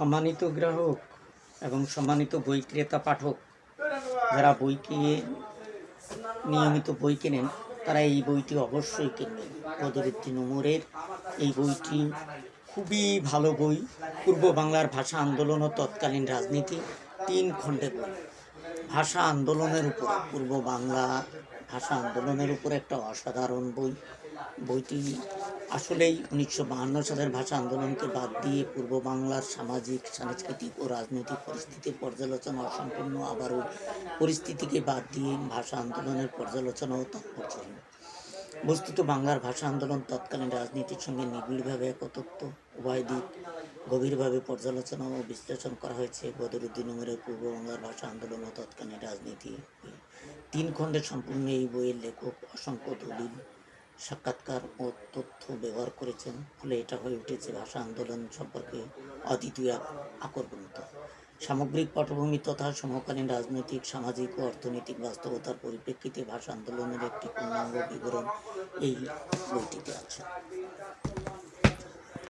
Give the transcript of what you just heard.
সম্মানিত গ্রাহক এবং সম্মানিত বই ক্রেতা পাঠক, যারা বই কিনে, নিয়মিত বই কেনেন, তারা এই বইটি অবশ্যই কিনবেন। বদরুদ্দিন উমরের এই বইটি খুবই ভালো বই। পূর্ব বাংলার ভাষা আন্দোলন ও তৎকালীন রাজনীতি, তিন খণ্ডে বই। ভাষা আন্দোলনের উপর, পূর্ব বাংলা ভাষা আন্দোলনের উপর একটা অসাধারণ বই। বইটি আসলেই উনিশশো বাহান্ন সালের ভাষা আন্দোলনকে বাদ দিয়ে পূর্ব বাংলার সামাজিক, সাংস্কৃতিক ও রাজনৈতিক পরিস্থিতির পর্যালোচনা অসম্পূর্ণ। আবার ওই পরিস্থিতিকে বাদ দিয়ে ভাষা আন্দোলনের পর্যালোচনাও তাৎপর্যহীন বস্তুত বাংলার ভাষা আন্দোলন তৎকালীন রাজনীতির সঙ্গে নিবিড়ভাবে একতত্ব উভয় দিক গভীরভাবে পর্যালোচনা ও বিশ্লেষণ করা হয়েছে। বদরুদ্দিন উমরের পূর্ব বাংলার ভাষা আন্দোলন ও তৎকালীন রাজনীতি। তিন খণ্ডে সম্পূর্ণ এই বইয়ের লেখক অসংখ্য দলিল। সাক্ষাৎকার ও তথ্য ব্যবহার করেছেন, ফলে এটা হয়ে উঠেছে ভাষা আন্দোলন সম্পর্কে অদ্বিতীয় আকর্ষণিত সামগ্রিক পটভূমি তথা সমকালীন রাজনৈতিক, সামাজিক ও অর্থনৈতিক বাস্তবতার পরিপ্রেক্ষিতে ভাষা আন্দোলনের একটি পূর্ণাঙ্গ বিবরণ এই বইটিতে আছে।